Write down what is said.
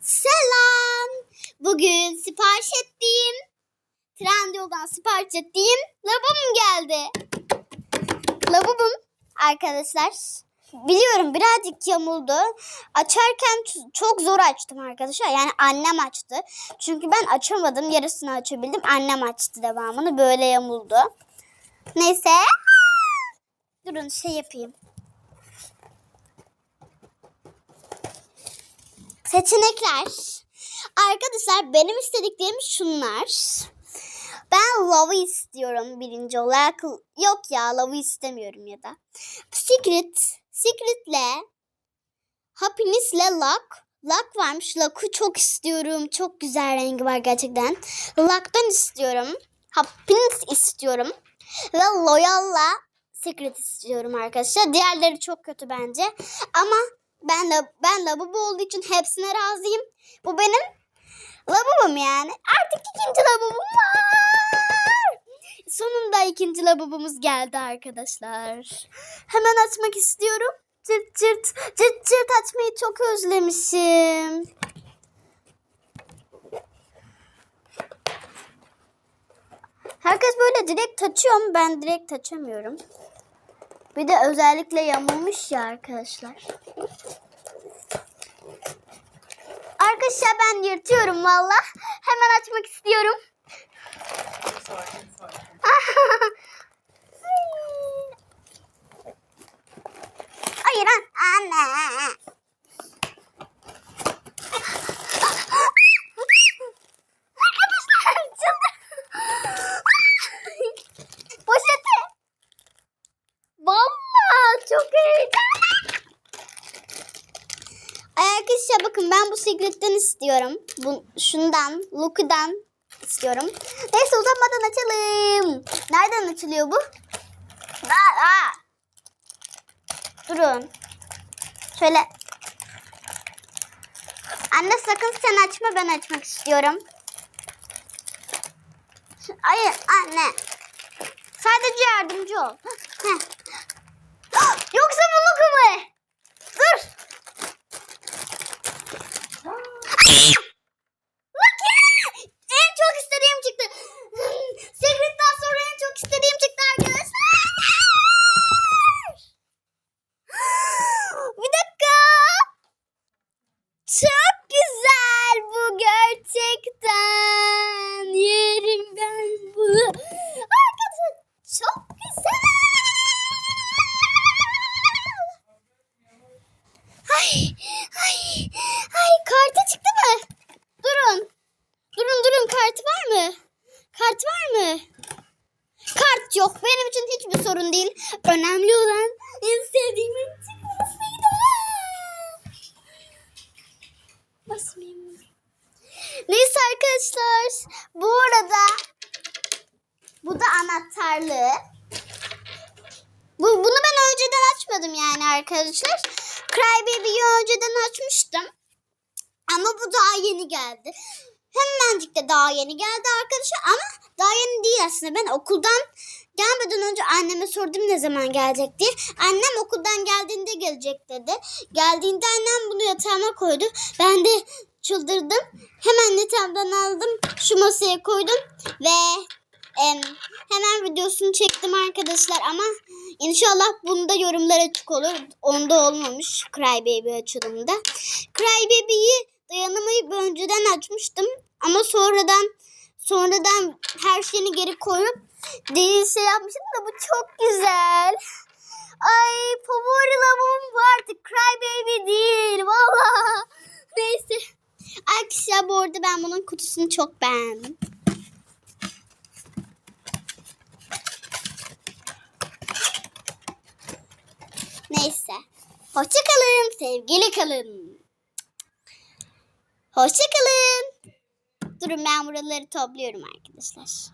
Selam. Bugün sipariş ettiğim Trendyol'dan sipariş ettiğim lavabom geldi. Lavabom arkadaşlar. Biliyorum birazcık yamuldu. Açarken çok zor açtım arkadaşlar. Yani annem açtı. Çünkü ben açamadım. Yarısını açabildim. Annem açtı devamını. Böyle yamuldu. Neyse. Durun şey yapayım. Seçenekler. Arkadaşlar benim istediklerim şunlar. Ben Love'ı istiyorum birinci olarak. Yok ya Love'ı istemiyorum ya da. Secret. Secret'le Happiness'le Luck. Luck varmış. Luck'ı çok istiyorum. Çok güzel rengi var gerçekten. Luck'tan istiyorum. Happiness istiyorum. Ve Loyal'la Secret istiyorum arkadaşlar. Diğerleri çok kötü bence. Ama ben de ben lavabo olduğu için hepsine razıyım. Bu benim lavabom yani. Artık ikinci lavabom var. Sonunda ikinci lavabomuz geldi arkadaşlar. Hemen açmak istiyorum. Çırt çırt çırt çırt açmayı çok özlemişim. Herkes böyle direkt açıyor ama ben direkt açamıyorum. Bir de özellikle yamulmuş ya arkadaşlar. Arkadaşlar ben yırtıyorum valla. Hemen açmak istiyorum. Hayır an anne. Arkadaşlar açıldı. Poşeti. Valla çok heyecanlı. Ay Arkadaşlar bakın ben bu secret'ten istiyorum. Bu, şundan, Look'dan istiyorum. Neyse uzatmadan açalım. Nereden açılıyor bu? Aa, aa. Durun. Şöyle. Anne sakın sen açma ben açmak istiyorum. Hayır anne. Sadece yardımcı ol. Sorun değil. Önemli olan en sevdiğimin çıkmasıydı. Neyse arkadaşlar. Bu arada bu da anahtarlığı. Bu, bunu ben önceden açmadım yani arkadaşlar. Crybaby'yi önceden açmıştım. Ama bu daha yeni geldi. Hemencik de daha yeni geldi arkadaşlar. Ama daha yeni değil aslında. Ben okuldan gelmeden önce anneme sordum ne zaman gelecek diye. Annem okuldan geldiğinde gelecek dedi. Geldiğinde annem bunu yatağıma koydu. Ben de çıldırdım. Hemen yatağımdan aldım. Şu masaya koydum. Ve em, hemen videosunu çektim arkadaşlar. Ama inşallah bunda yorumlar açık olur. Onda olmamış Crybaby açılımda. Crybaby'yi dayanamayıp önceden açmıştım. Ama sonradan sonradan her şeyini geri koyup değil şey yapmıştım da bu çok güzel. Ay favori lavabom bu artık Crybaby değil. Valla. Neyse. Arkadaşlar bu arada ben bunun kutusunu çok beğendim. Neyse. Hoşça kalın. Sevgili kalın. Hoşça kalın. Durun ben buraları topluyorum arkadaşlar.